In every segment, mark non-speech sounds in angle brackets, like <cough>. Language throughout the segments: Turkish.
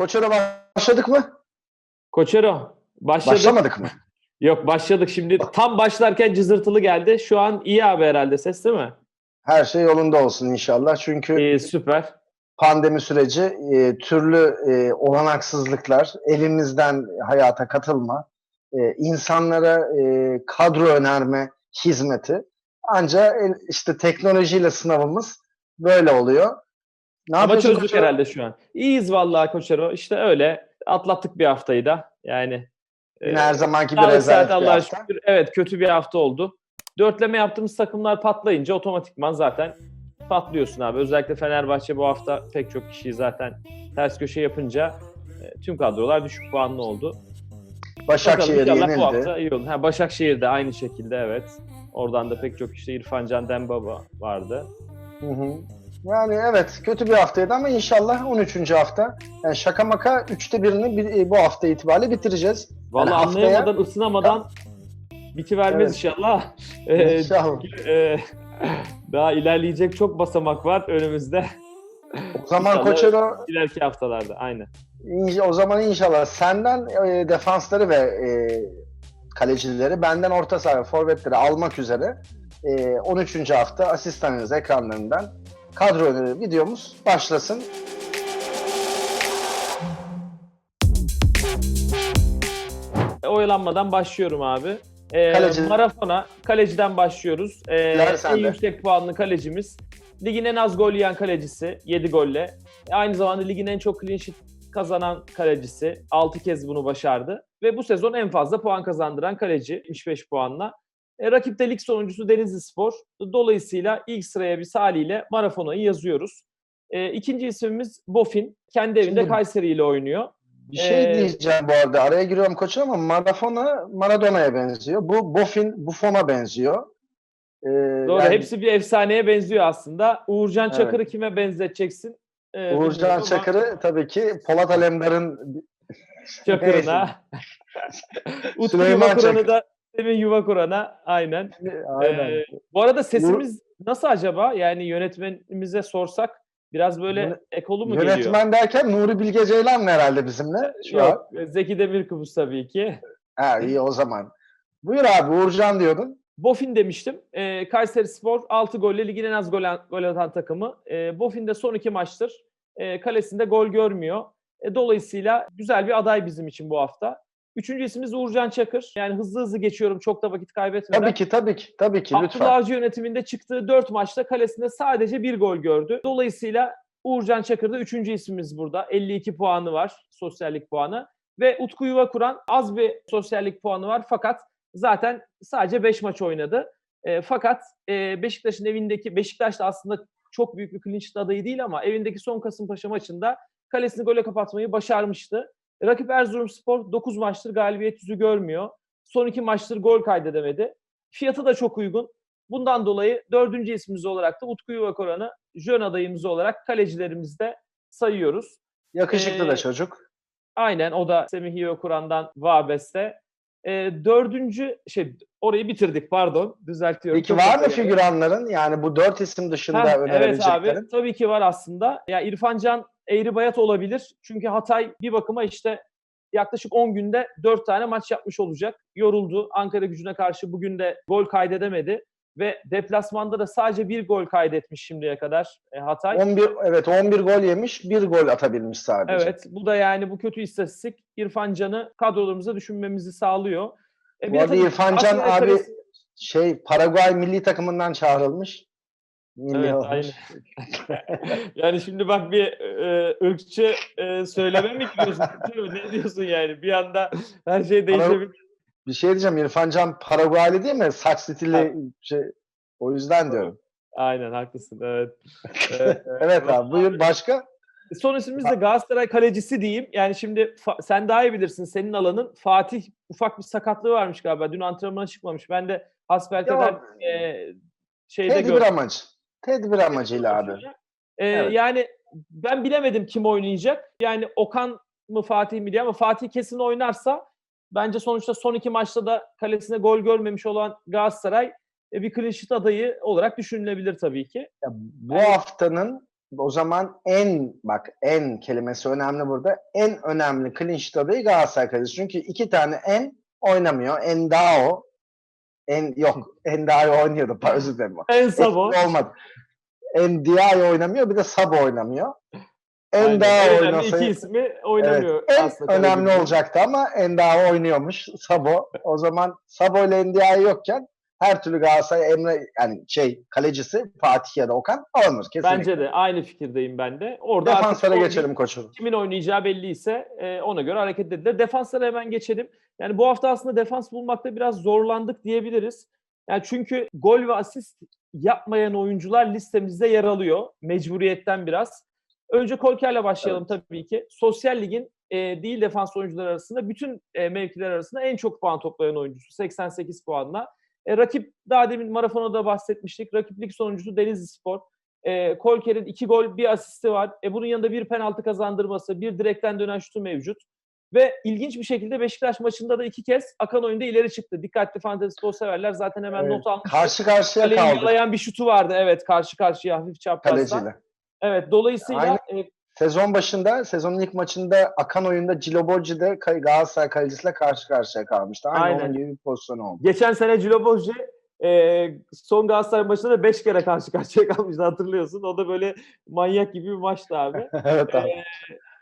Koçer'e başladık mı? Koçero başladık. Başlamadık mı? Yok başladık şimdi. Tam başlarken cızırtılı geldi. Şu an iyi abi herhalde ses değil mi? Her şey yolunda olsun inşallah. Çünkü İyi süper. pandemi süreci e, türlü e, olanaksızlıklar, elimizden hayata katılma, e, insanlara e, kadro önerme hizmeti. Ancak işte teknolojiyle sınavımız böyle oluyor. Ne Ama çözdük Koçero? herhalde şu an. İyiyiz vallahi Koçero. İşte öyle. Atlattık bir haftayı da. Yani Yine e, her zamanki bir rezalet Allah'a hafta. şükür. Evet kötü bir hafta oldu. Dörtleme yaptığımız takımlar patlayınca otomatikman zaten patlıyorsun abi. Özellikle Fenerbahçe bu hafta pek çok kişiyi zaten ters köşe yapınca e, tüm kadrolar düşük puanlı oldu. Başakşehir inşallah bu yenildi. hafta iyi olur. Ha, Başakşehir de aynı şekilde evet. Oradan da pek çok işte İrfan Can Dembaba vardı. Hı hı. Yani evet kötü bir haftaydı ama inşallah 13. hafta. Yani şaka maka üçte birini bir- e, bu hafta itibariyle bitireceğiz. Vallahi Yani haftaya- anlayamadan, ısınamadan bitivermez Evet. inşallah. Ee, <laughs> İnşallah. e, daha ilerleyecek çok basamak var önümüzde. O zaman Koçero İleriki haftalarda. İnş- O zaman inşallah senden e, defansları ve e, kalecileri, benden orta saha ve forvetleri almak üzere e, 13. hafta asistanınız ekranlarından kadro öneri videomuz başlasın. E, Oyalanmadan başlıyorum abi. Ee, Kaleci. Marafona kaleciden başlıyoruz. Yer en sende. yüksek puanlı kalecimiz. Ligin en az gol yiyen kalecisi 7 golle. E, Aynı zamanda ligin en çok clean sheet kazanan kalecisi. 6 kez bunu başardı. Ve bu sezon en fazla puan kazandıran kaleci 75 puanla. E, rakipte lig sonuncusu Denizli Spor. Dolayısıyla ilk sıraya bir Salih ile Marafona'yı yazıyoruz. E, ikinci ismimiz Bofin. Kendi evinde Şimdi- Kayseri ile oynuyor. Bir şey Ee, diyeceğim bu arada. Araya giriyorum koçum ama Maradona Maradona'ya benziyor. Bu Buffon Buffon'a benziyor. Ee, Doğru. yani Hepsi bir efsaneye benziyor aslında. Uğurcan Evet. Çakır'ı kime benzeteceksin? Ee, Uğurcan bilmiyorum ama Çakır'ı tabii ki Polat Alemdar'ın Çakır'ına. <laughs> Utku Yuva Kur'an'ı da Semih Yuva Kur'an'a. Aynen. <laughs> Aynen. Ee, bu arada sesimiz nasıl acaba? Yani yönetmenimize sorsak biraz böyle Yöne- ekolu mu geliyor? Yönetmen derken Nuri Bilge Ceylan mı herhalde bizimle? Şu an. Yok. Zeki Demirkubuz tabii ki. Ha iyi o zaman. Buyur abi Uğurcan diyordun. Bofin demiştim. Ee, Kayseri Spor 6 golle ligin en az gol, gol atan takımı. Ee, Bofin de son iki maçtır e, kalesinde gol görmüyor. E, dolayısıyla güzel bir aday bizim için bu hafta. Üçüncü ismimiz Uğurcan Çakır. Yani hızlı hızlı geçiyorum çok da vakit kaybetmeden. Tabii ki tabii ki tabii ki Abdullah lütfen. Avcı yönetiminde çıktığı 4 maçta kalesinde sadece bir gol gördü. Dolayısıyla Uğurcan Çakır da üçüncü ismimiz burada. 52 puanı var, sosyallik puanı. Ve Utku Yuva Kuran az bir sosyallik puanı var fakat zaten sadece 5 maç oynadı. E, fakat e, Beşiktaş'ın evindeki, Beşiktaş da aslında çok büyük bir sheet adayı değil ama evindeki son Kasımpaşa maçında kalesini gole kapatmayı başarmıştı. Rakip Erzurumspor 9 maçtır galibiyet yüzü görmüyor. Son iki maçtır gol kaydedemedi. Fiyatı da çok uygun. Bundan dolayı dördüncü ismimiz olarak da Utku Yuvakoran'ı jön adayımız olarak kalecilerimizde sayıyoruz. Yakışıklı da Ee, çocuk. Aynen o da Semih Yuvakuran'dan Vabes'te. Ee, dördüncü şey orayı bitirdik pardon düzeltiyorum. Peki var mı figüranların? Yani bu dört isim dışında Heh, evet önerebileceklerin. abi tabii ki var aslında. Ya İrfan Can Eğri Bayat olabilir. Çünkü Hatay bir bakıma işte yaklaşık 10 günde 4 tane maç yapmış olacak. Yoruldu. Ankara gücüne karşı bugün de gol kaydedemedi. Ve deplasmanda da sadece bir gol kaydetmiş şimdiye kadar e, Hatay. 11 evet 11 gol yemiş, bir gol atabilmiş sadece. Evet bu da yani bu kötü istatistik İrfan Can'ı kadrolarımıza düşünmemizi sağlıyor. E, Bu arada İrfan Can abi şey Paraguay milli takımından çağrılmış. Milli Evet, olmuş. aynen. <laughs> yani şimdi bak bir e, ırkçı e, söyleme mi gidiyorsun? <laughs> ne diyorsun yani? Bir anda her şey değişebilir. Bir şey diyeceğim İrfan Can Paraguaylı değil mi? Saç stili şey o yüzden diyorum. Aynen haklısın. Evet. <laughs> Evet, Evet abi buyur başka? Son ismimiz de Galatasaray kalecisi diyeyim. Yani şimdi sen daha iyi bilirsin senin alanın. Fatih ufak bir sakatlığı varmış galiba. Dün antrenmana çıkmamış. Ben de hasbelkader e, şeyde Tedbir gördüm. amacı. Tedbir amacıyla abi. Ee, Evet. Yani ben bilemedim kim oynayacak. Yani Okan mı Fatih mi diye ama Fatih kesin oynarsa bence sonuçta son iki maçta da kalesine gol görmemiş olan Galatasaray e, bir clean sheet adayı olarak düşünülebilir tabii ki. Ya, bu Yani- haftanın o zaman en bak en kelimesi önemli burada. En önemli clean sheet adayı Galatasaray kalecisi. Çünkü iki tane en oynamıyor. Endao en yok Endao oynuyordu. Özür dilerim. <laughs> En Sabo. Olmadı. Endiaye oynamıyor bir de Sabo oynamıyor. En önemli oynasaydı iki ismi oynamıyor. Evet, en aslında önemli kaleci. olacaktı ama Endao oynuyormuş Sabo. O zaman Sabo ile Endiaye yokken her türlü Galatasaray Emre yani şey kalecisi Fatih ya da Okan alınır kesinlikle. Bence de aynı fikirdeyim ben de. Orada Defanslara geçelim koçum. kimin oynayacağı belli ise e, ona göre hareket edilir. Defanslara hemen geçelim. Yani bu hafta aslında defans bulmakta biraz zorlandık diyebiliriz. Yani çünkü gol ve asist yapmayan oyuncular listemizde yer alıyor. Mecburiyetten biraz. Önce Kolker'le başlayalım tabii ki. Sosyal Lig'in e, değil defans oyuncuları arasında bütün e, mevkiler arasında en çok puan toplayan oyuncusu 88 puanla. E, rakip daha demin Marafon'a da bahsetmiştik. Rakip lig sonuncusu Denizli Spor. E, Kolker'in iki gol bir asisti var. E, bunun yanında bir penaltı kazandırması, bir direkten dönen şutu mevcut. Ve ilginç bir şekilde Beşiktaş maçında da iki kez akan oyunda ileri çıktı. Dikkatli fantezi futbol severler zaten hemen Evet. not almıştır. Karşı karşıya Kaleyi kaldık yalayan bir şutu vardı. Evet karşı karşıya hafif çaprazdan. kaleciyle. Evet dolayısıyla e, Sezon başında, sezonun ilk maçında akan oyunda Ciloboji de Ka- Galatasaray kalecisiyle karşı karşıya kalmıştı. Aynı Aynen. onun gibi bir pozisyon oldu. geçen sene Cilo Bozci e, son Galatasaray maçında da 5 kere karşı karşıya kalmıştı hatırlıyorsun. O da böyle manyak gibi bir maçtı abi. <laughs> evet abi. Ee,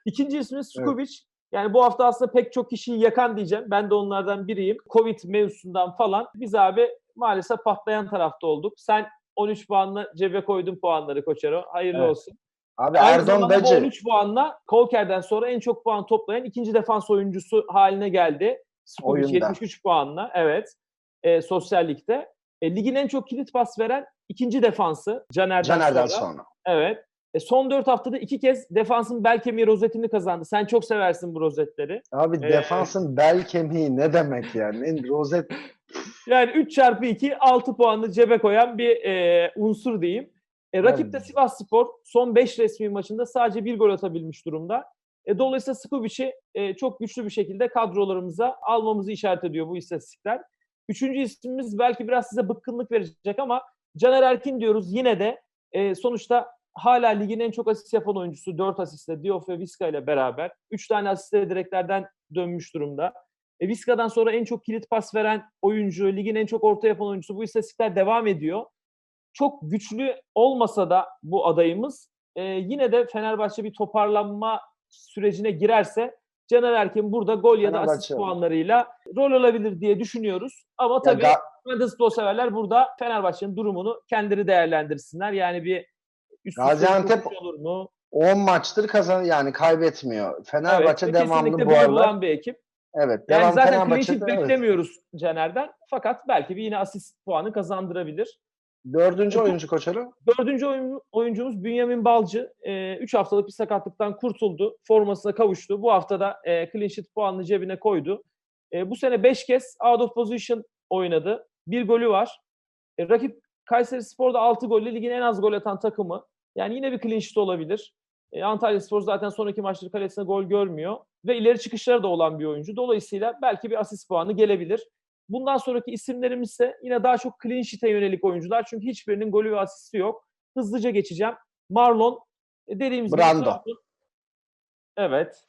İkinci ismimiz Sukubic. Yani bu hafta aslında pek çok kişiyi yakan diyeceğim. Ben de onlardan biriyim. Covid mevzusundan falan. Biz abi maalesef patlayan tarafta olduk. Sen 13 puanla cebe koydun puanları Koçero. Hayırlı Evet. olsun. Abi Aynı bu Dacı. 13 puanla Kolker'den sonra en çok puan toplayan ikinci defans oyuncusu haline geldi. Oyunda. 73 puanla. Evet. E, sosyal ligde. E, ligin en çok kilit pas veren ikinci defansı Caner'den, Caner'den sonra. sonra. Evet. E, son 4 haftada iki kez defansın bel kemiği rozetini kazandı. Sen çok seversin bu rozetleri. Abi Ee, defansın bel kemiği ne demek yani? Rozet <laughs> Yani 3 çarpı 2 6 puanlı cebe koyan bir e, unsur diyeyim. E, rakip de. Sivas Spor son 5 resmi maçında sadece bir gol atabilmiş durumda. E, dolayısıyla Skubic'i e, çok güçlü bir şekilde kadrolarımıza almamızı işaret ediyor bu istatistikler. Üçüncü ismimiz belki biraz size bıkkınlık verecek ama Caner Erkin diyoruz. Yine de e, sonuçta hala ligin en çok asist yapan oyuncusu 4 asistle Diouf ve Vizca ile beraber. 3 tane asistle direklerden dönmüş durumda. E, Vizca'dan sonra en çok kilit pas veren oyuncu, ligin en çok orta yapan oyuncusu. Bu istatistikler devam ediyor. Çok güçlü olmasa da bu adayımız e, yine de Fenerbahçe bir toparlanma sürecine girerse Caner Erkin burada gol ya da asist puanlarıyla rol alabilir diye düşünüyoruz. Ama tabii Fantasy futbol severler burada Fenerbahçe'nin durumunu kendileri değerlendirsinler. Yani bir üst Gaziantep- olur mu? 10 maçtır kazan yani kaybetmiyor. Fenerbahçe evet, devamlı bu aralar. bir ekip. Evet, Yani devam zaten clean sheet evet. beklemiyoruz Caner'den. Fakat belki bir yine asist puanı kazandırabilir. Dördüncü oyuncu koçarı. Dördüncü oyun, oyuncumuz Bünyamin Balcı. 3 haftalık bir sakatlıktan kurtuldu. Formasına kavuştu. Bu haftada e, clean sheet puanını cebine koydu. E, bu sene 5 kez out of position oynadı. Bir golü var. E, rakip Kayseri Spor'da 6 golle ligin en az gol atan takımı. Yani yine bir clean sheet olabilir. E, Antalya Spor zaten sonraki maçları kalesine gol görmüyor. Ve ileri çıkışları da olan bir oyuncu. Dolayısıyla belki bir asist puanı gelebilir. Bundan sonraki isimlerimiz ise yine daha çok clean sheet'e yönelik oyuncular. Çünkü hiçbirinin golü ve asisti yok. Hızlıca geçeceğim. Marlon e, dediğimiz gibi Brando. Trabzon- Evet. <laughs>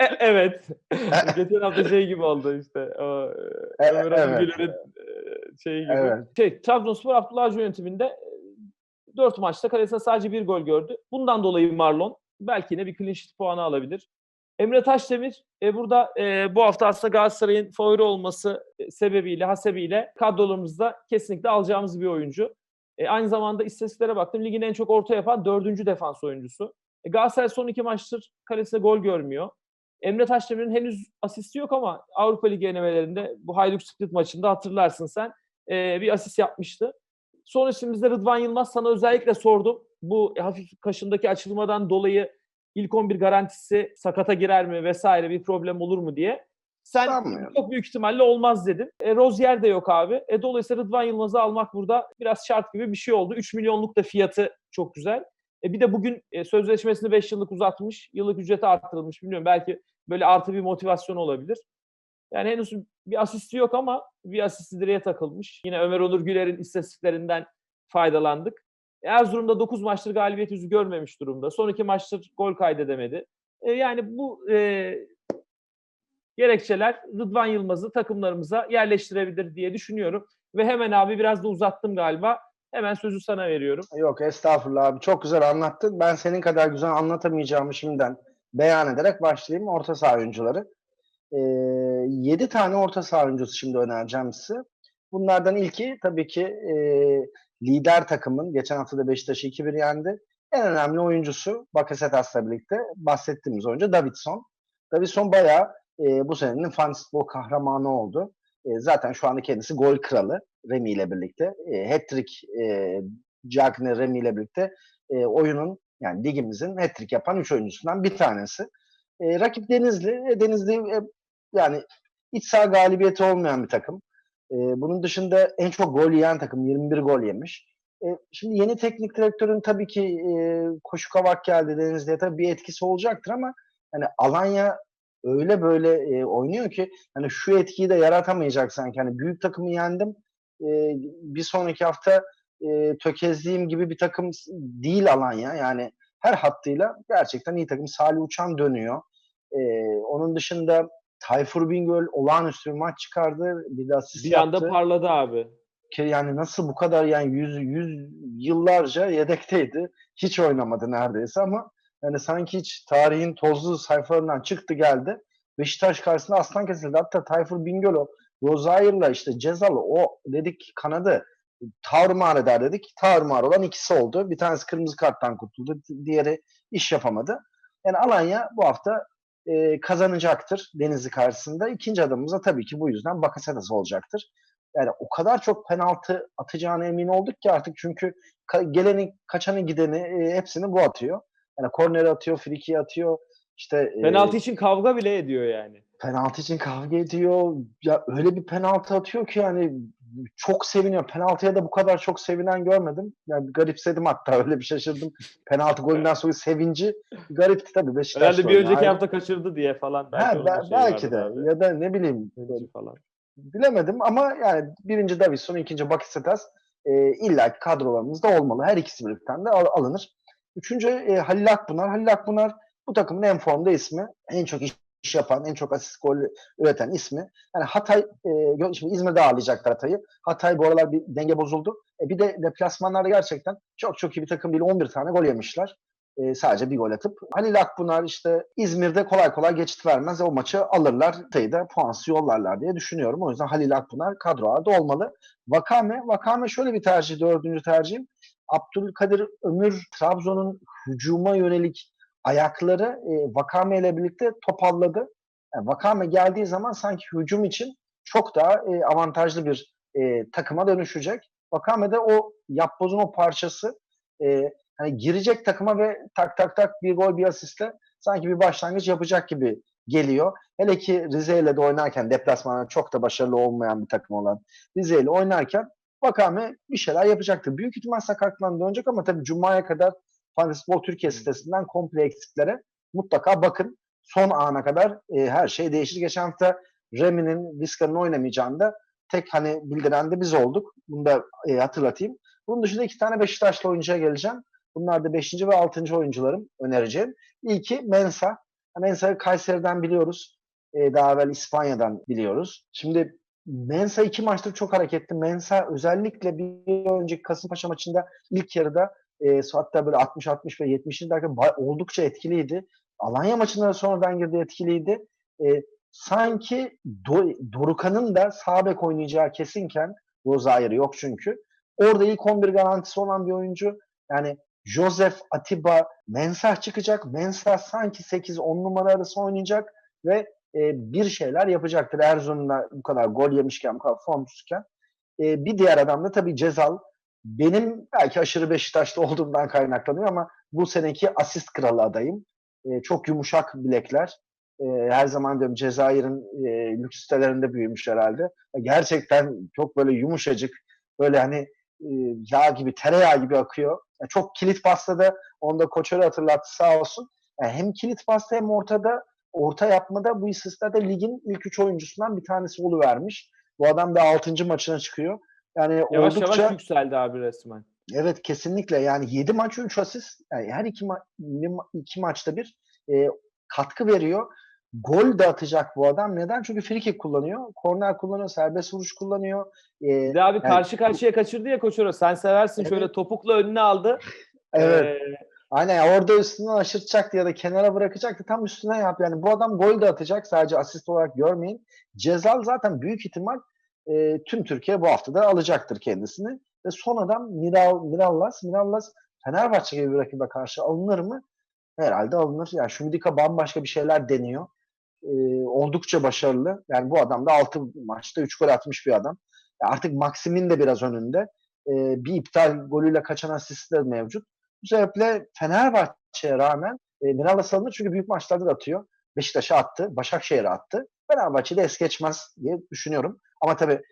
E, evet. <laughs> Geçen hafta şey gibi oldu işte. O, E- Ömer evet. E, şeyi gibi. Evet. Şey, Trabzonspor Abdullah Avcı yönetiminde 4 maçta kalesine sadece bir gol gördü. Bundan dolayı Marlon belki yine bir clean sheet puanı alabilir. Emre Taşdemir e, burada e, bu hafta aslında Galatasaray'ın favori olması e, sebebiyle, hasebiyle kadrolarımızda kesinlikle alacağımız bir oyuncu. E, aynı zamanda istatistiklere baktım. Ligin en çok orta yapan dördüncü defans oyuncusu. E, Galatasaray son iki maçtır kalesine gol görmüyor. Emre Taşdemir'in henüz asisti yok ama Avrupa Ligi elemelerinde bu Hayduk Split maçında hatırlarsın sen e, bir asist yapmıştı. Son isimimizde Rıdvan Yılmaz. Sana özellikle sordum. Bu hafif kaşındaki açılmadan dolayı ilk 11 garantisi sakata girer mi vesaire bir problem olur mu diye. Sen Sanmıyorum. çok büyük ihtimalle olmaz dedin. E, Rozier de yok abi. E, dolayısıyla Rıdvan Yılmaz'ı almak burada biraz şart gibi bir şey oldu. 3 milyonluk da fiyatı çok güzel. E, bir de bugün e, sözleşmesini 5 yıllık uzatmış. Yıllık ücreti arttırılmış. Bilmiyorum belki böyle artı bir motivasyon olabilir. Yani henüz bir asisti yok ama bir asisti direğe takılmış. Yine Ömer Onur Güler'in istatistiklerinden faydalandık. Erzurum'da 9 maçtır galibiyet yüzü görmemiş durumda. Son iki maçtır gol kaydedemedi. E, yani bu e, gerekçeler Rıdvan Yılmaz'ı takımlarımıza yerleştirebilir diye düşünüyorum. Ve hemen abi biraz da uzattım galiba. Hemen sözü sana veriyorum. Yok estağfurullah abi çok güzel anlattın. Ben senin kadar güzel anlatamayacağımı şimdiden beyan ederek başlayayım. Orta saha oyuncuları. Ee, 7 tane orta saha oyuncusu şimdi önereceğim size. Bunlardan ilki tabii ki e, lider takımın geçen hafta da Beşiktaş'ı 2-1 yendi. En önemli oyuncusu Bakasetas'la birlikte bahsettiğimiz oyuncu Davidson. Davidson bayağı e, bu senenin fantasy futbol kahramanı oldu. E, zaten şu anda kendisi gol kralı Remy ile birlikte. E, hat-trick e, Cagney Remy ile birlikte e, oyunun yani ligimizin hat-trick yapan 3 oyuncusundan bir tanesi. E, rakip Denizli. E, Denizli e, yani iç saha galibiyeti olmayan bir takım. E, bunun dışında en çok gol yiyen takım 21 gol yemiş. E, şimdi yeni teknik direktörün tabii ki e, koşu kavak geldi Denizli'ye tabii bir etkisi olacaktır ama hani Alanya öyle böyle e, oynuyor ki hani şu etkiyi de yaratamayacak sanki. Hani büyük takımı yendim. E, bir sonraki hafta e, tökezleyeyim gibi bir takım değil Alanya. Yani her hattıyla gerçekten iyi takım. Salih Uçan dönüyor. E, onun dışında Tayfur Bingöl olağanüstü bir maç çıkardı. Bir de asist Bir yaptı. anda parladı abi. Ki yani nasıl bu kadar yani yüz, yüz yıllarca yedekteydi. Hiç oynamadı neredeyse ama yani sanki hiç tarihin tozlu sayfalarından çıktı geldi. Beşiktaş karşısında aslan kesildi. Hatta Tayfur Bingöl o Rozayir'la işte Cezalı o dedik kanadı tarumar eder dedik. Tarumar olan ikisi oldu. Bir tanesi kırmızı karttan kurtuldu. Diğeri iş yapamadı. Yani Alanya bu hafta e, kazanacaktır Denizli karşısında. İkinci adımımız da tabii ki bu yüzden Bakasetas olacaktır. Yani o kadar çok penaltı atacağına emin olduk ki artık çünkü ka- geleni, kaçanı, gideni e, hepsini bu atıyor. Yani korneri atıyor, friki atıyor. İşte e, Penaltı için kavga bile ediyor yani. penaltı için kavga ediyor. Ya öyle bir penaltı atıyor ki yani çok seviniyor. Penaltıya da bu kadar çok sevinen görmedim. Yani garipsedim hatta öyle bir şaşırdım. Penaltı golünden sonra sevinci garipti tabii Beşiktaş. Herhalde bir önceki hafta kaçırdı diye falan. Ha, onun da be- şeyi belki de abi. ya da ne bileyim falan. bilemedim ama yani birinci Davison, ikinci Bakasetas e, illa kadrolarımızda olmalı. Her ikisi birlikten de al- alınır. Üçüncü e, Halil Akpınar. Halil Akpınar bu takımın en formda ismi. En çok iş iş yapan, en çok asist gol üreten ismi. Yani Hatay, e, şimdi İzmir'de ağırlayacaklar Hatay'ı. Hatay bu aralar bir denge bozuldu. E, bir de deplasmanlarda gerçekten çok çok iyi bir takım değil. 11 tane gol yemişler. E, sadece bir gol atıp. Halil Akpınar işte İzmir'de kolay kolay geçit vermez. O maçı alırlar. Hatay'ı da puansız yollarlar diye düşünüyorum. O yüzden Halil Akpınar kadrolarda olmalı. Vakame, Vakame şöyle bir tercih, dördüncü tercihim. Abdülkadir Ömür Trabzon'un hücuma yönelik ayakları e, Vakame ile birlikte topalladı. Yani Vakame geldiği zaman sanki hücum için çok daha e, avantajlı bir e, takıma dönüşecek. Vakame de o yapbozun o parçası e, hani girecek takıma ve tak tak tak bir gol bir asistle sanki bir başlangıç yapacak gibi geliyor. Hele ki Rize ile de oynarken deplasmanda çok da başarılı olmayan bir takım olan Rize ile oynarken Vakame bir şeyler yapacaktır. Büyük ihtimal sakatlıktan dönecek ama tabii Cuma'ya kadar Fantasy Spor Türkiye sitesinden komple eksiklere mutlaka bakın. Son ana kadar e, her şey değişir. Geçen hafta Remi'nin, Vizca'nın oynamayacağını da tek hani bildiren de biz olduk. Bunu da e, hatırlatayım. Bunun dışında iki tane Beşiktaşlı oyuncuya geleceğim. Bunlar da 5. ve 6. oyuncularım önereceğim. İlki Mensa. Mensa'yı Kayseri'den biliyoruz. E, daha evvel İspanya'dan biliyoruz. Şimdi Mensa iki maçtır çok hareketli. Mensa özellikle bir önceki Kasımpaşa maçında ilk yarıda e, hatta böyle 60-60 ve 70. dakika oldukça etkiliydi. Alanya maçında da sonradan girdi etkiliydi. E, sanki Do- Dorukan'ın da sağ bek oynayacağı kesinken Rozaire yok çünkü. Orada ilk 11 garantisi olan bir oyuncu. Yani Joseph, Atiba, Mensah çıkacak. Mensah sanki 8-10 numara arası oynayacak ve e, bir şeyler yapacaktır. Erzurum'da bu kadar gol yemişken, bu kadar formsuzken. E, bir diğer adam da tabii Cezal. Benim belki aşırı Beşiktaşlı <laughs> olduğumdan kaynaklanıyor ama bu seneki asist kralı adayım. E, çok yumuşak bilekler. E, her zaman diyorum Cezayir'in e, lüks sitelerinde büyümüş herhalde. E, gerçekten çok böyle yumuşacık, böyle hani e, yağ gibi, tereyağı gibi akıyor. E, çok kilit pasta da onu da koçörü hatırlattı sağ olsun. Yani hem kilit pasta hem ortada orta yapmada bu istatistiklerde ligin ilk üç oyuncusundan bir tanesi oluvermiş. Bu adam da 6. maçına çıkıyor. Yani Yavaş oldukça yavaş yükseldi abi resmen. Evet kesinlikle yani 7 maç 3 asist yani her iki, ma- iki maçta bir e, katkı veriyor. Gol de atacak bu adam. Neden? Çünkü free kick kullanıyor. Korner kullanıyor. Serbest vuruş kullanıyor. E, Bir de abi yani- karşı karşıya kaçırdı ya Koçero. Sen seversin Evet. şöyle topukla önüne aldı. evet. Ee, Aynen orada üstünden aşırtacaktı ya da kenara bırakacaktı. Tam üstüne yap. Yani bu adam gol de atacak. Sadece asist olarak görmeyin. Cezal zaten büyük ihtimal e, tüm Türkiye bu haftada alacaktır kendisini. Ve son adam Miral, Mirallas. Mirallas Fenerbahçe gibi bir rakibe karşı alınır mı? Herhalde alınır. Yani Şumidika bambaşka bir şeyler deniyor. E, oldukça başarılı. Yani bu adam da 6 maçta 3 gol atmış bir adam. Artık Maxim'in de biraz önünde. E, bir iptal golüyle kaçan asisti de mevcut. Bu sebeple Fenerbahçe'ye rağmen e, Mirallas alınır çünkü büyük maçlarda da atıyor. Beşiktaş'a attı, Başakşehir'e attı. Fenerbahçe'de es geçmez diye düşünüyorum. Ama tabii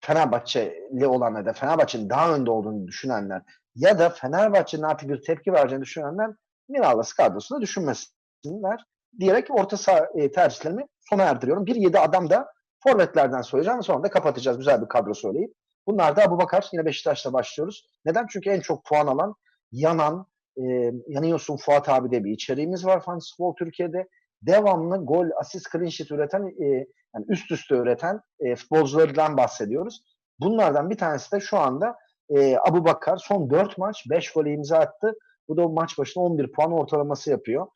Fenerbahçeli olanlar da Fenerbahçe'nin daha önde olduğunu düşünenler ya da Fenerbahçe'nin artık bir tepki vereceğini düşünenler Mirallas kadrosunda düşünmesinler diyerek orta saha e, tercihlerimi sona erdiriyorum. 1-7 adam da forvetlerden söyleyeceğim. Sonra da kapatacağız güzel bir kadro söyleyip. Bunlar da Abu Bakar. Yine Beşiktaş'la başlıyoruz. Neden? Çünkü en çok puan alan, yanan, e, yanıyorsun Fuat abi de bir içeriğimiz var Fantasy Football Türkiye'de. Devamlı gol, asist, clean sheet üreten, e, yani üst üste üreten e, futbolculardan bahsediyoruz. Bunlardan bir tanesi de şu anda e, Abu Bakar. Son 4 maç 5 gol imza attı. Bu da maç başına 11 puan ortalaması yapıyor.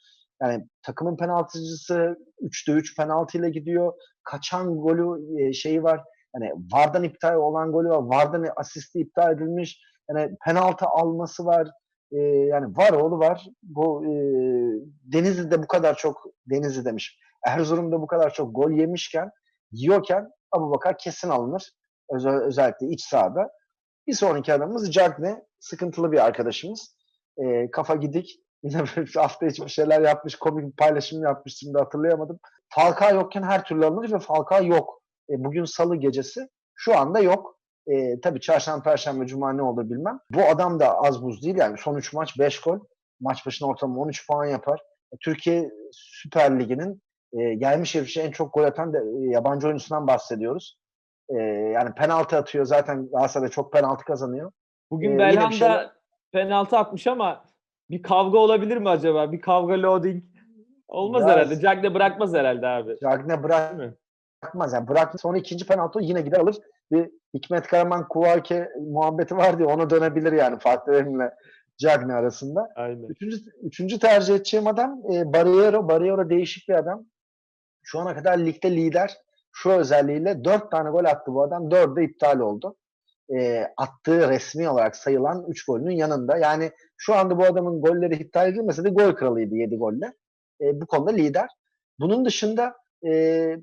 Yani takımın penaltıcısı 3'te 3 penaltı ile gidiyor. Kaçan golü e, şeyi var. Yani Vardan iptal olan golü var. Vardan asisti iptal edilmiş. Yani penaltı alması var. E, yani var oğlu var. Bu e, Denizli'de bu kadar çok Denizli demiş. Erzurum'da bu kadar çok gol yemişken yiyorken Abu Bakar kesin alınır. Özel, özellikle iç sahada. Bir sonraki adamımız Cagne. Sıkıntılı bir arkadaşımız. E, kafa gidik. <laughs> Yine hafta içi bir şeyler yapmış. Komik bir paylaşım yapmış. Şimdi hatırlayamadım. Falcao yokken her türlü alınır ve Falcao yok. E, bugün salı gecesi. Şu anda yok. E, tabii çarşamba, perşembe, cuma ne olur bilmem. Bu adam da az buz değil. Yani son 3 maç 5 gol. Maç başına ortalama 13 puan yapar. E, Türkiye Süper Ligi'nin e, gelmiş geçmiş en çok gol atan de, e, yabancı oyuncusundan bahsediyoruz. E, yani penaltı atıyor. Zaten Galatasaray'da çok penaltı kazanıyor. bugün bir Belhanda şeyler- penaltı atmış ama bir kavga olabilir mi acaba? Bir kavga loading olmaz Ya- herhalde. Cagne bırakmaz herhalde abi. Cagne bırak, mi? Bırakmaz. Yani bırak sonra ikinci penaltı yine gider alır. Bir Hikmet Karaman Kuvarke muhabbeti var diye ona dönebilir yani Fatih Terim'le Cagne arasında. Aynen. Üçüncü, üçüncü tercih edeceğim adam e, Barriero. Barriero değişik bir adam. Şu ana kadar ligde lider. Şu özelliğiyle dört tane gol attı bu adam. Dördü de iptal oldu. E, attığı resmi olarak sayılan üç golünün yanında. Yani şu anda bu adamın golleri iptal edilmese de gol kralıydı yedi golle. E, bu konuda lider. Bunun dışında e,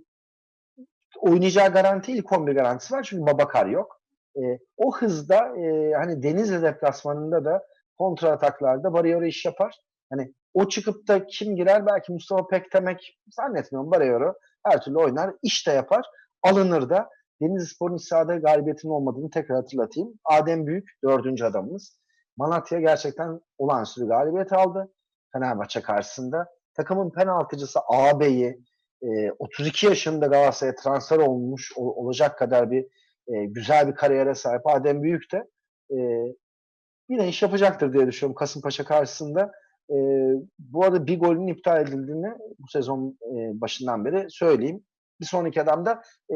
oynayacağı garanti ilk 11 garantisi var. Çünkü Babakar yok. E, o hızda e, hani Denizli deplasmanında da kontra ataklarda Barriero iş yapar. Hani o çıkıp da kim girer? Belki Mustafa Pektemek zannetmiyorum Barriero her türlü oynar. iş de yapar. Alınır da. Denizli Spor'un sahada galibiyetinin olmadığını tekrar hatırlatayım. Adem Büyük dördüncü adamımız. Malatya gerçekten olağanüstü bir galibiyet aldı. Fenerbahçe karşısında. Takımın penaltıcısı ağabeyi e, 32 yaşında Galatasaray'a transfer olmuş ol- olacak kadar bir e, güzel bir kariyere sahip Adem Büyük de e, yine iş yapacaktır diye düşünüyorum Kasımpaşa karşısında. E, bu arada bir golün iptal edildiğini bu sezon e, başından beri söyleyeyim. Bir sonraki adam da e,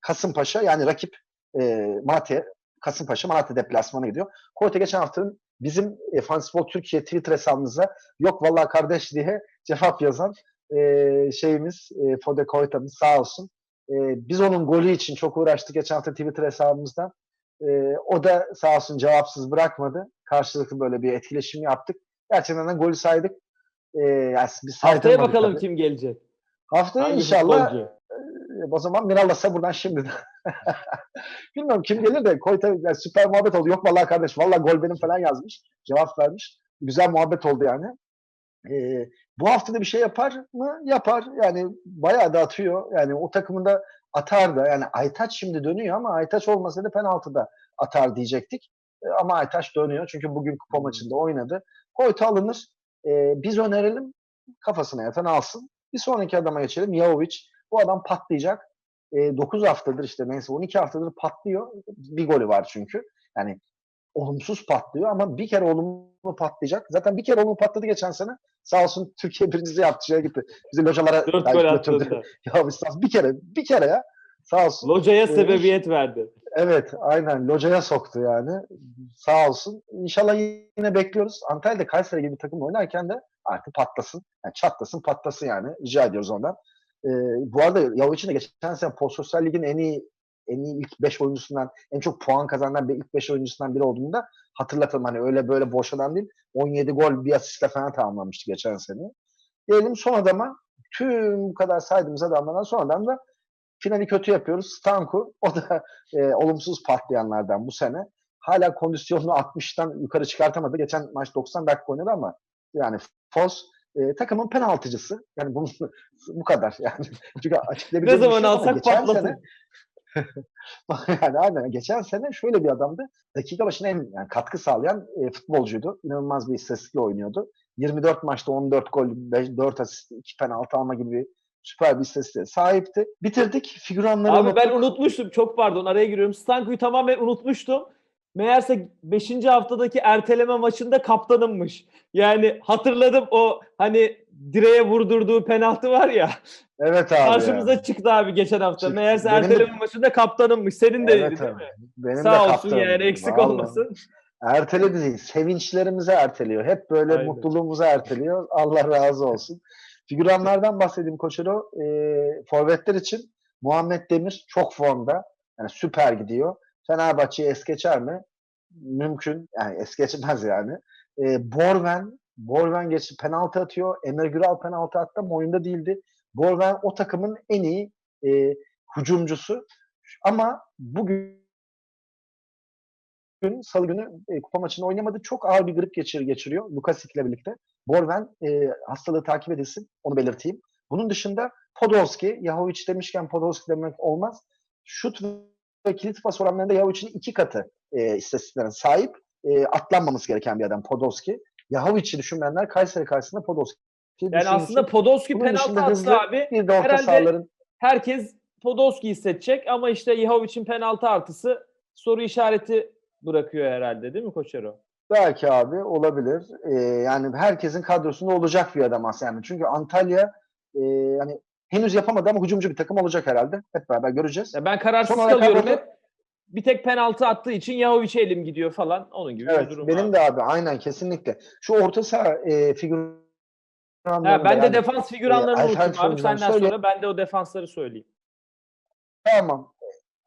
Kasımpaşa yani rakip e, Malatya, Kasımpaşa Malatya deplasmana gidiyor. Koyta geçen haftanın bizim e, Fanspor Türkiye Twitter hesabımıza yok vallahi kardeş diye cevap yazan e, şeyimiz e, Fode Koyta'mız sağ olsun. E, biz onun golü için çok uğraştık geçen hafta Twitter hesabımızdan. E, o da sağ olsun cevapsız bırakmadı. Karşılıklı böyle bir etkileşim yaptık. Gerçekten de golü saydık. E, yani biz Haftaya bakalım tabii. kim gelecek. Haftaya Hangi inşallah futbolcu? e, o zaman Mirallas'a buradan şimdi <laughs> Bilmiyorum kim gelir de Koyta yani süper muhabbet oldu. Yok vallahi kardeş vallahi gol benim falan yazmış. Cevap vermiş. Güzel muhabbet oldu yani. Ee, bu hafta da bir şey yapar mı? Yapar. Yani bayağı da atıyor. Yani o takımında atar da. Yani Aytaç şimdi dönüyor ama Aytaç olmasaydı penaltıda atar diyecektik. Ee, ama Aytaç dönüyor. Çünkü bugün kupa maçında oynadı. Koyta alınır. Ee, biz önerelim. Kafasına yatan alsın. Bir sonraki adama geçelim. Yahovic. Bu adam patlayacak. E, 9 haftadır işte neyse 12 haftadır patlıyor. Bir golü var çünkü. Yani olumsuz patlıyor ama bir kere olumlu patlayacak. Zaten bir kere olumlu patladı geçen sene. Sağ olsun Türkiye birincisi yaptı şeye gitti. Bizi localara Dört gol. <laughs> Ya biz bir kere bir kere ya. Sağ olsun. Locaya Evet. sebebiyet verdi. Evet, aynen. Locaya soktu yani. Sağ olsun. İnşallah yine bekliyoruz. Antalya'da Kayseri gibi bir takım oynarken de artık patlasın. Yani çatlasın, patlasın yani. Rica ediyoruz ondan. Ee, bu arada Yavuz'un da geçen sene Postsosyal Lig'in en iyi en iyi ilk 5 oyuncusundan, en çok puan kazanan bir ilk 5 oyuncusundan biri olduğunda hatırlatalım. Hani öyle böyle boş adam değil. 17 gol bir asistle falan tamamlamıştı geçen sene. Diyelim son adama tüm bu kadar saydığımız adamlardan son adam da finali kötü yapıyoruz. Stanku o da e, olumsuz patlayanlardan bu sene. Hala kondisyonunu 60'tan yukarı çıkartamadı. Geçen maç 90 dakika oynadı ama yani Fos e, takımın penaltıcısı. Yani bu, <laughs> bu kadar yani. Çünkü Ne açıklayabileceğim bir zaman şey yok ama alsak sene <laughs> yani aynen. Geçen sene şöyle bir adamdı. Dakika başına en yani katkı sağlayan e, futbolcuydu. İnanılmaz bir istatistikle oynuyordu. 24 maçta 14 gol, 5, 4 asist, 2 penaltı alma gibi bir süper bir istatistiğe sahipti. Bitirdik. Figüranları Abi ben unutmuştum. Çok pardon araya giriyorum. Stanko'yu tamamen unutmuştum. Meğerse 5. haftadaki erteleme maçında kaptanımmış. Yani hatırladım o hani direğe vurdurduğu penaltı var ya. Evet abi. karşımıza ya. çıktı abi geçen hafta. Çıktı. Meğerse Benim de- erteleme maçında kaptanımmış. Senin de Evet değil abi. mi? Benim de Sağ olsun kaptanım. yani eksik Vallahi. olmasın. Erteledi değil. Sevinçlerimizi erteliyor. Hep böyle Aynen. mutluluğumuzu erteliyor. Allah razı olsun. Figüranlardan bahsedeyim Koçero. E, forvetler için Muhammed Demir çok formda. Yani süper gidiyor. Fenerbahçe'yi es geçer mi? Mümkün. Yani es geçmez yani. E, Borven Borven geçti penaltı atıyor. Emre Güral penaltı attı ama oyunda değildi. Borven o takımın en iyi e, hücumcusu. Ama bugün gün Salı günü e, kupa maçını oynamadı. Çok ağır bir grip geçir, geçiriyor Lukasic ile birlikte. Borven e, hastalığı takip edilsin. Onu belirteyim. Bunun dışında Podolski, Yahovic demişken Podolski demek olmaz. Şut ve kilit pas oranlarında Yahovic'in iki katı e, istatistiklerine sahip. E, atlanmaması gereken bir adam Podolski. Yahovic'i düşünmeyenler Kayseri karşısında Podolski. Yani aslında Podolski Bunun penaltı atsa abi bir herhalde- sahaların herkes Podolski hissedecek ama işte Yahovic'in penaltı artısı soru işareti bırakıyor herhalde değil mi Koçero? Belki abi olabilir. Ee, yani herkesin kadrosunda olacak bir adam aslında. Yani çünkü Antalya e, yani henüz yapamadı ama hücumcu bir takım olacak herhalde. Hep beraber göreceğiz. Ya ben kararsız Son kalıyorum hep. Bir tek penaltı attığı için Yahovic'e elim gidiyor falan. Onun gibi bir Evet, durum benim var. de abi aynen kesinlikle. Şu orta saha e, figür Ha, ben de defans figüranlarını e, unuttum abi. Senden söyle- sonra ben de o defansları söyleyeyim. Tamam.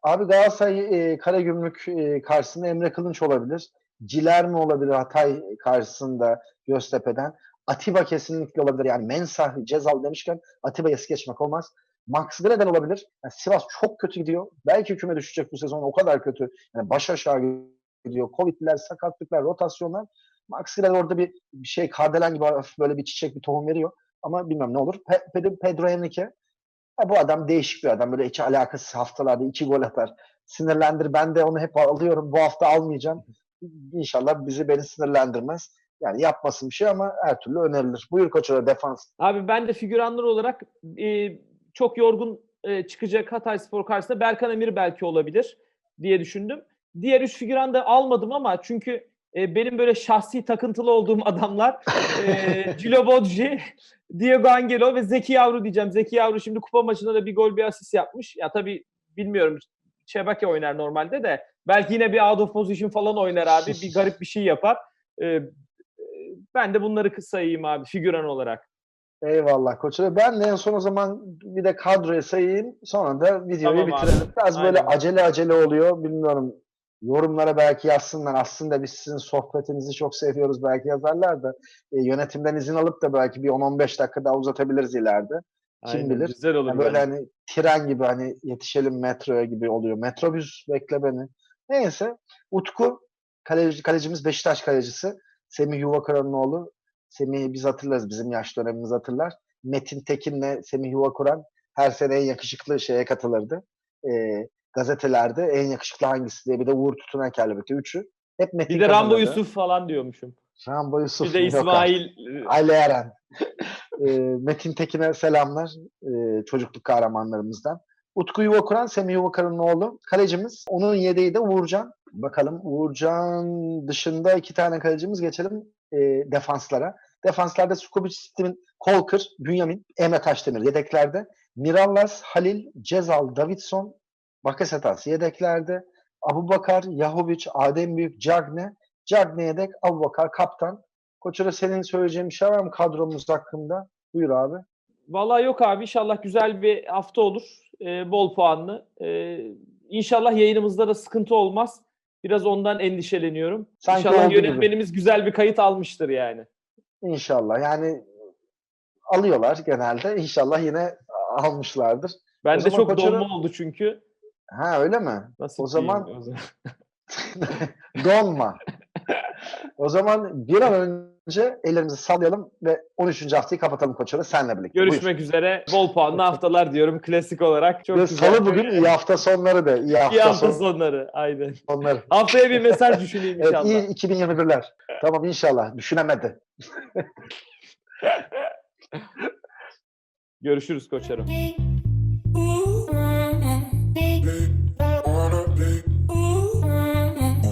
Abi Galatasaray e, Karagümrük e, karşısında Emre Kılınç olabilir. Ciler mi olabilir Hatay karşısında Göztepe'den? Atiba kesinlikle olabilir. Yani Mensah, Cezal demişken Atiba es geçmek olmaz. Max Gradel olabilir. Yani Sivas çok kötü gidiyor. Belki küme düşecek bu sezon. O kadar kötü. Yani baş aşağı gidiyor. Covid'ler, sakatlıklar, rotasyonlar. Max Gradel orada bir, şey kardelen gibi böyle bir çiçek, bir tohum veriyor. Ama bilmem ne olur. Pe- Pedro, Pedro Henrique ya bu adam değişik bir adam. Böyle hiç alakasız haftalarda iki gol atar. Sinirlendir. Ben de onu hep alıyorum. Bu hafta almayacağım. İnşallah bizi beni sinirlendirmez. Yani yapmasın bir şey ama her türlü önerilir. Buyur koçlara defans. Abi ben de figüranlar olarak e, çok yorgun e, çıkacak Hatay Spor karşısında Berkan Emir belki olabilir diye düşündüm. Diğer üç figüran da almadım ama çünkü e, benim böyle şahsi takıntılı olduğum <laughs> adamlar e, Bodji, Diego Angelo ve Zeki Yavru diyeceğim. Zeki Yavru şimdi kupa maçında da bir gol bir asist yapmış. Ya tabii bilmiyorum Şebeke oynar normalde de. Belki yine bir out of position falan oynar abi. Bir garip bir şey yapar. E, e, ben de bunları sayayım abi figüran olarak. Eyvallah koçlara. Ben de en son o zaman bir de kadroya sayayım. Sonra da videoyu Tamam abi. bitirelim. Biraz böyle Aynen. acele acele oluyor. Bilmiyorum. Yorumlara belki yazsınlar. Aslında biz sizin sohbetinizi çok seviyoruz. Belki yazarlar da. E, yönetimden izin alıp da belki bir 10-15 dakika daha uzatabiliriz ileride. Kim Aynen, bilir? Güzel olur Yani böyle bence. hani tren gibi hani yetişelim metroya gibi oluyor. Metrobüs bekle beni. Neyse. Utku kaleci, kalecimiz Beşiktaş kalecisi. Semih Yuvakuran'ın oğlu. Semih'i biz hatırlarız. Bizim yaş dönemimizi hatırlar. Metin Tekin'le Semih Yuvakuran her sene en yakışıklı şeye katılırdı. Ee, gazetelerde en yakışıklı hangisi diye bir de Uğur Tutunaker'le birlikte üçü. Hep Metin Bir de Rambo kazanırdı. Yusuf falan diyormuşum. Rambo Yusuf. Bir de. İsmail. e, Ali Eren. <laughs> Ee, Metin Tekin'e selamlar. Ee, çocukluk kahramanlarımızdan. Utku Yuvakuran, Semih Yuvakuran'ın oğlu. Kalecimiz. Onun yedeği de Uğurcan. Bakalım Uğurcan dışında iki tane kalecimiz geçelim e, defanslara. Defanslarda Sukubic Sistem'in Kolkır, Bünyamin, Emre Taşdemir yedeklerde. Mirallas, Halil, Cezal, Davidson, Bakasetas yedeklerde. Abubakar, Yahovic, Adem Büyük, Cagne. Cagne yedek, Abubakar kaptan. Koçera senin söyleyeceğin bir şey var mı kadromuz hakkında? Buyur abi. Vallahi yok abi inşallah güzel bir hafta olur. Ee, bol puanlı. Ee, inşallah yayınımızda da sıkıntı olmaz. Biraz ondan endişeleniyorum. Sanki inşallah oldu gibi. yönetmenimiz güzel bir kayıt almıştır yani. İnşallah. Yani alıyorlar genelde. İnşallah yine almışlardır. Ben O de çok Koçer'e- donma oldu çünkü. Ha öyle mi? Nasıl O zaman- o zaman? <laughs> Donma. o zaman bir an önce <laughs> ellerimizi sallayalım ve 13. haftayı kapatalım koçları senle birlikte. Buyur. Görüşmek üzere. Bol puanlı haftalar diyorum klasik olarak. Çok Ve güzel. Salı bugün iyi hafta sonları da. iyi hafta, İyi hafta son- sonları. Aynen. sonları. Haftaya bir mesaj düşüneyim Evet, inşallah. iyi 2021'ler. Tamam inşallah. Düşünemedi. <laughs> Görüşürüz koçlarım.